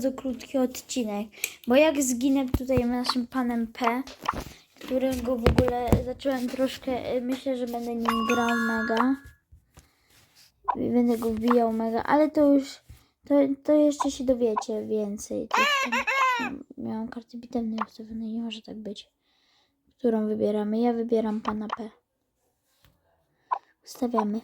bardzo krótki odcinek, bo jak zginę tutaj naszym panem P, którego w ogóle zacząłem troszkę, e, myślę, że będę nim grał mega. Będę go wbijał mega, ale to już, to, to jeszcze się dowiecie więcej. Tam, miałam kartę bitewnej ustawionej, nie może tak być. Którą wybieramy? Ja wybieram pana P. Ustawiamy.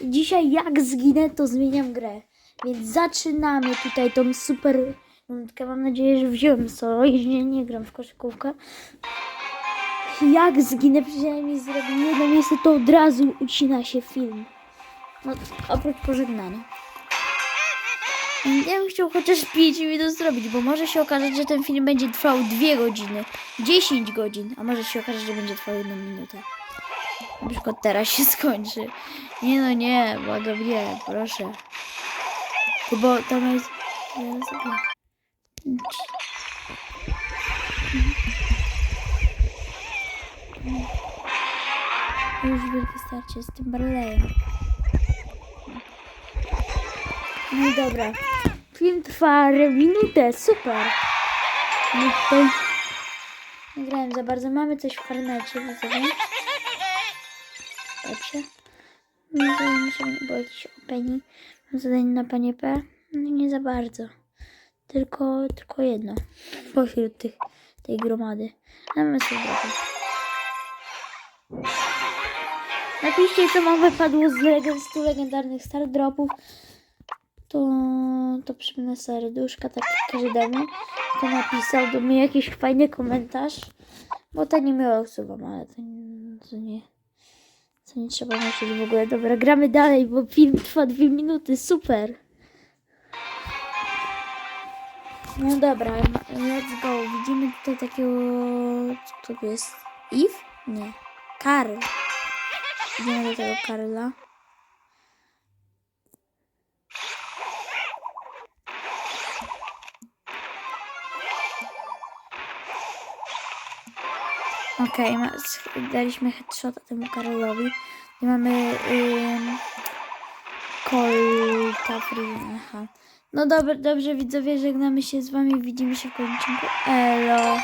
Dzisiaj jak zginę, to zmieniam grę. Więc zaczynamy tutaj tą super rundkę. Mam nadzieję, że wziąłem solo i nie, nie gram w koszykówkę. Jak zginę, przynajmniej zrobię jedno miejsce, to od razu ucina się film. No, oprócz pożegnania. Ja bym chciał chociaż 5 minut zrobić, bo może się okazać, że ten film będzie trwał 2 godziny, 10 godzin, a może się okazać, że będzie trwał 1 minutę. Na przykład teraz się skończy. Nie no nie, błagam nie, proszę. Bo tam jest... Już wielkie starcie z tym Barleyem. No dobra. Film trwa minutę, super. No to... Nie grałem za bardzo. Mamy coś w karnecie, widzowie. Dobrze. No to muszę nie było jakiś opening. Mam zadanie na panie P. No nie za bardzo. Tylko, tylko jedno. Pośród tych, tej gromady. A my sobie drogę. Napiszcie, co wam wypadło z legend, 100 legendarnych star dropów. To, to przypnę serduszka, tak każdemu. Kto napisał do mnie jakiś fajny komentarz. Bo to nie miało usuwam, ale to, to nie. To nie trzeba nosić w ogóle. Dobra, gramy dalej, bo film trwa dwie minuty. Super. No dobra, let's go. Widzimy tutaj takiego. Co to jest? Eve? Nie. Karl. Idziemy do tego Karla. Okej, sch- daliśmy headshota temu Karolowi. I mamy Colta Free. Aha. No dobra, dobrze widzowie, żegnamy się z wami. Widzimy się w kolejnym odcinku. Elo.